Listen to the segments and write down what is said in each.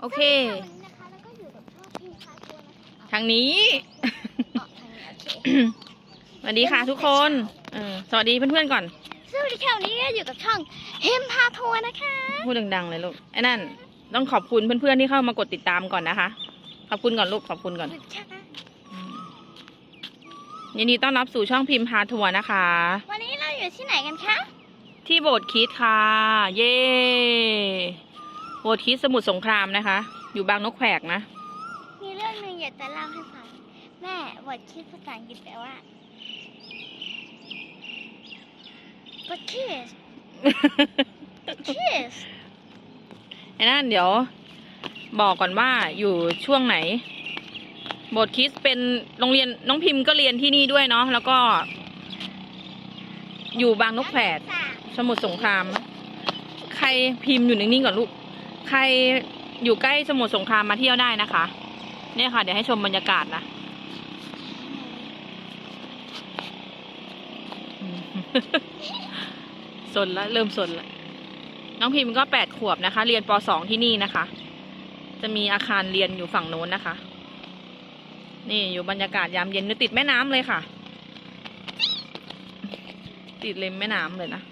โอเคสวัสดีค่ะวันนี้นะคะแล้วก็อยู่กับช่องพิมพ์คาตัวนะคะทางนี้ อ๋อทางนี้โอเคสวัสดีค่ะทุกคนเออสวัสดีเพื่อนๆก่อน สวัสดีค่ะวันนี้ก็อยู่กับช่องพิมพ์พาทัวร์นะคะ พูดดังๆเลยลูก ไอ้นั่น ต้องขอบคุณเพื่อนๆที่เข้ามากดติดตามก่อนนะคะ ขอบคุณก่อนลูก ขอบคุณก่อนอืมยินดีต้อนรับสู่ช่องพิมพ์พาทัวร์นะคะ วันนี้เราอยู่ที่ไหนกันคะ ที่โบสถ์คริดค่ะ เย้ โบสถ์คริดสมุทรสงครามนะคะ อยู่บางนกแขวกนะ มีเรื่องหนึ่งอยากจะเล่าให้ฟัง แม่บทคิดภาษาอังกฤษแปลว่า but kiss but kiss ไอ้นั่นเดี๋ยว บอกก่อนว่าอยู่ช่วงไหนโบสถ์คริสต์เป็นโรงเรียนน้องพิมพ์ก็เรียนที่นี่ด้วยเนาะแล้วก็ อยู่บางนกแผดสมุทรสงคราม ใครพิมพ์อยู่นิ่งๆก่อนลูก ใครอยู่ใกล้สมุทรสงครามมาเที่ยวได้นะคะ เนี่ยค่ะ เดี๋ยวให้ชมบรรยากาศนะสนละเริ่มสนละน้องพิมพ์ก็แปดขวบนะคะ เรียนปสองที่นี่นะคะ จะมีอาคารเรียนอยู่ฝั่งโน้นนะคะ นี่อยู่บรรยากาศยามเย็นติดแม่น้ำเลยค่ะ ติดริมแม่น้ำเลยนะ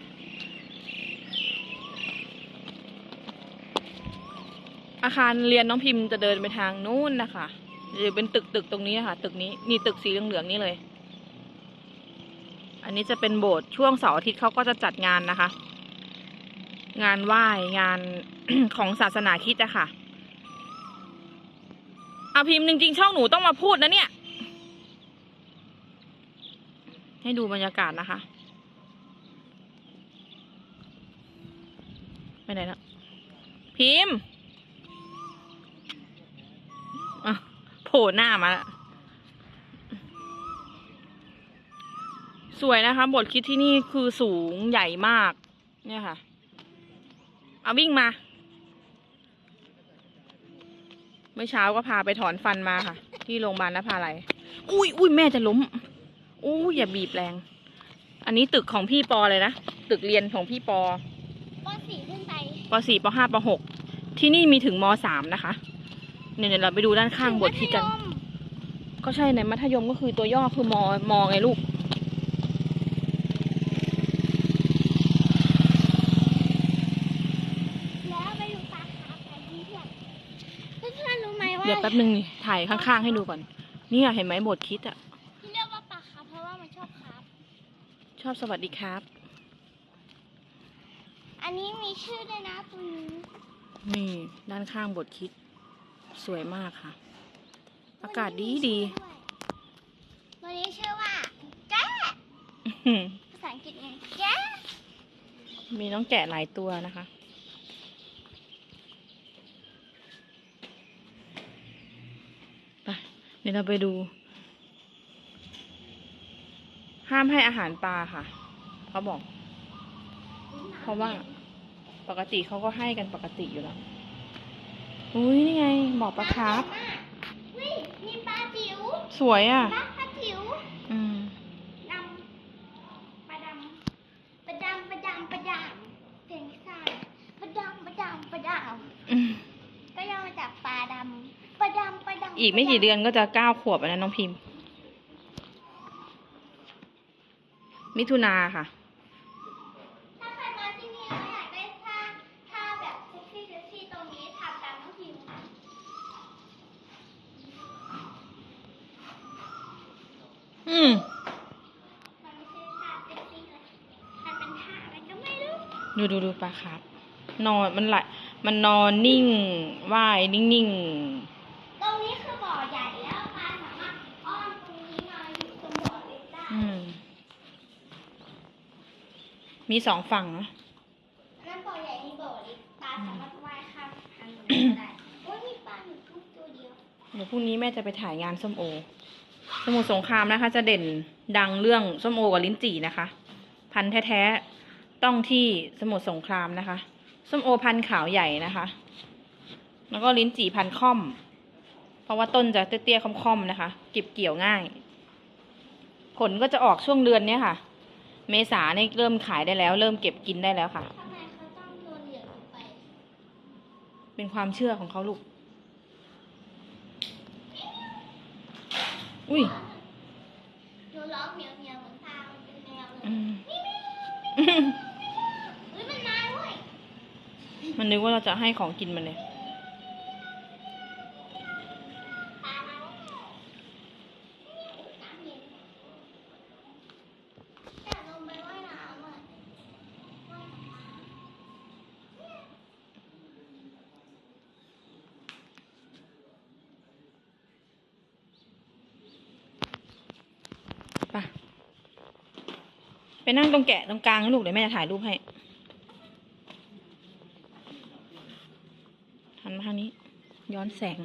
อาคารเรียนน้องพิมพ์จะเดินไปทางนู้นนะคะหรือเป็นตึกตึกตรงนี้นะคะตึกนี้นี่ตึกสีเหลืองๆนี่เลย อันนี้จะเป็นโบสถ์ช่วงเสาร์อาทิตย์เขาก็จะจัดงานนะคะ งานไหว้งานของศาสนาคริดอะค่ะอาพิมพ์จริงๆช่องหนูต้องมาพูดนะเนี่ย ให้ดูบรรยากาศนะคะไปไหนละพิมพ์ อะโผล่หน้ามาแล้วสวยนะคะบทคิดที่นี่คือสูงใหญ่มาก เนี่ยค่ะ เอาวิ่งมา เมื่อเช้าก็พาไปถอนฟันมาค่ะ ที่โรงพยาบาลนภาลัยอุ้ยอุ้ยแม่จะล้มอุ้ยอย่าบีบแรง อันนี้ตึกของพี่ปอเลยนะ ตึกเรียนของพี่ปอปสี่ขึ้นไปปสี่ปห้าปหกที่นี่มีถึงมสามนะคะ เนี่ยเดี๋ยวเราไปดูด้านข้างบทคิดกันถึงมัธยมก็ใช่ในมัธยมก็คือตัวย่อคือมมไงลูก แล้วไปดูปลาคาร์ฟกันที่เพื่อนเพื่อนๆรู้ไหมว่าเดี๋ยวแป๊บนึงนี่ถ่ายข้างๆให้ดูก่อนเนี่ยเห็นไหมบทคิดอะที่เรียกว่าปลาคาร์ฟเพราะว่ามันชอบคาร์ฟชอบสวัสดีครับ อันนี้มีชื่อด้วยนะตัวนี้ นี่ด้านข้างบทคิด สวยมากค่ะ อากาศดีดีตัวนี้ชื่อว่าแจ๊ะอื้อหือภาษาอังกฤษไงแจ๊ะมีน้องแกะหลายตัวนะคะ ไปเดี๋ยวเราไปดู ห้ามให้อาหารปลาค่ะ เขาบอก เพราะว่าปกติเขาก็ให้กันปกติอยู่แล้ว อุ้ยนี่ไงหมอปลาคาร์ฟเฮ้ยมีปลาจิ๋วสวยอะปลาปลาจิ๋วอืมดำปลาดำปลาดำปลาดำปลาดำเพลงที่สามปลาดำปลาดำปลาดอืมำก็ย่อมาจากปลาดำปลาดำปลาดำอีกไม่กี่เดือนก็จะเก้าขวบแล้วนะน้องพิมพ์ มิถุนาค่ะ ถ้าใครมาที่นี่แล้วอยากได้ท่าท่าแบบเซ็กซี่เซ็กซี่ตรงนี้ทำตามน้องพิมพ์ค่ะ อืม มันไม่ใช่ท่าเซ็กซี่เลยมันเป็นท่าอะไรก็ไม่รู้ ดูดูดูปลาครับ นอนมันไหลมันนอนนิ่งว่ายนิ่งตรงนี้คือบ่อใหญ่แล้วปลาสามารถอ้อมตรงนี้มาอยู่ตรงบ่อเล็กได้ๆอืมมีสองฝั่งนะอันนั้นบ่อใหญ่นี่บ่อเล็กปลาสามารถว่ายข้ามทางนี้ได้โอ้ยมีปลาหนึ่งทุกตัวเดียวเดี๋ยวพรุ่งนี้แม่จะไปถ่ายงานส้มโอสมุทรสงครามนะคะ จะเด่นดังเรื่องส้มโอกับลิ้นจี่นะคะ พันธุ์แท้ๆ ต้องที่สมุทรสงครามนะคะ ส้มโอพันขาวใหญ่นะคะ แล้วก็ลิ้นจี่พันค่อม เพราะว่าต้นจะเตี้ยๆค่อมๆนะคะ เก็บเกี่ยวง่าย ผลก็จะออกช่วงเดือนเนี้ยค่ะ เมษาเนี่ยเริ่มขายได้แล้ว เริ่มเก็บกินได้แล้วค่ะเป็นความเชื่อของเขาลูก อุ้ย หนูร้องเมียวเมียวเหมือนตาเป็นแมวเลย มันนึกว่าเราจะให้ของกินมันเลย ไปไปนั่งตรงแกะตรงกลางลูกเดี๋ยวแม่จะถ่ายรูปให้ หันมาทางนี้ ย้อนแสง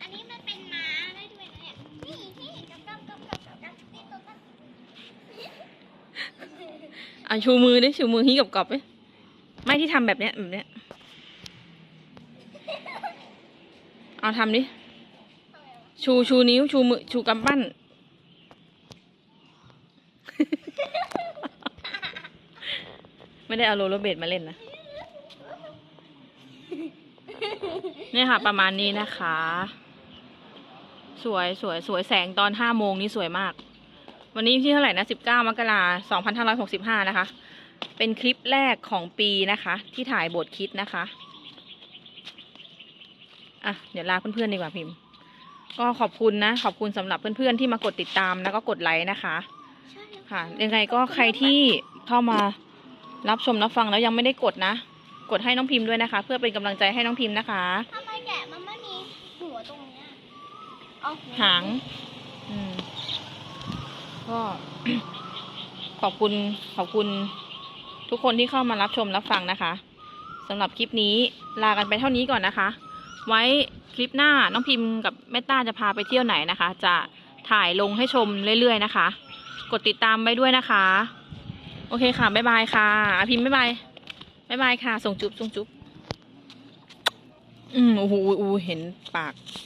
อันนี้มันเป็นม้าได้ด้วยนะเนี่ยนี่นี่กับกับกับกับกับกับนี่ตัวตั้งอะชูมือดิชูมือฮีกับกรอบๆดิไม่ที่ทำแบบเนี้ยแบบเนี้ยเอาทำดิชูชูนิ้วชูมือชูกำปั้นไม่ได้เอาโรลเลเบดมาเล่นนะ เนี่ยค่ะ ประมาณนี้นะคะ สวยสวยสวยแสงตอนห้าโมงนี้สวยมาก วันนี้ที่เท่าไหร่นะสิบเก้ามกราสองพันห้าร้อยหกสิบห้านะคะ เป็นคลิปแรกของปีนะคะ ที่ถ่ายบทคิดนะคะอะเดี๋ยวลาเพื่อนๆดีกว่าพิมพ์ ก็ขอบคุณนะ ขอบคุณสำหรับเพื่อนๆที่มากดติดตามแล้วก็กดไลค์นะคะค่ะ ยังไงก็ใครที่เข้ามารับชมรับฟังแล้วยังไม่ได้กดนะ กดให้น้องพิมพ์ด้วยนะคะ เพื่อเป็นกำลังใจให้น้องพิมพ์นะคะ ทำไมแกะมันไม่มีหัวตรงเนี้ยเอาวหาง อืม ก็ ขอบคุณขอบคุณ ทุกคนที่เข้ามารับชมรับฟังนะคะสำหรับคลิปนี้ลากันไปเท่านี้ก่อนนะคะ ไว้คลิปหน้าน้องพิมพ์กับแม่ต้าจะพาไปเที่ยวไหนนะคะ จะถ่ายลงให้ชมเรื่อยๆนะคะ กดติดตามไปด้วยนะคะ โอเคค่ะ บ๊ายบายค่ะอะพิมพ์บ๊ายบาย บ๊ายบายค่ะ ส่งจุ๊บส่งจุ๊บอืมโอ้โหอู้เห็นปาก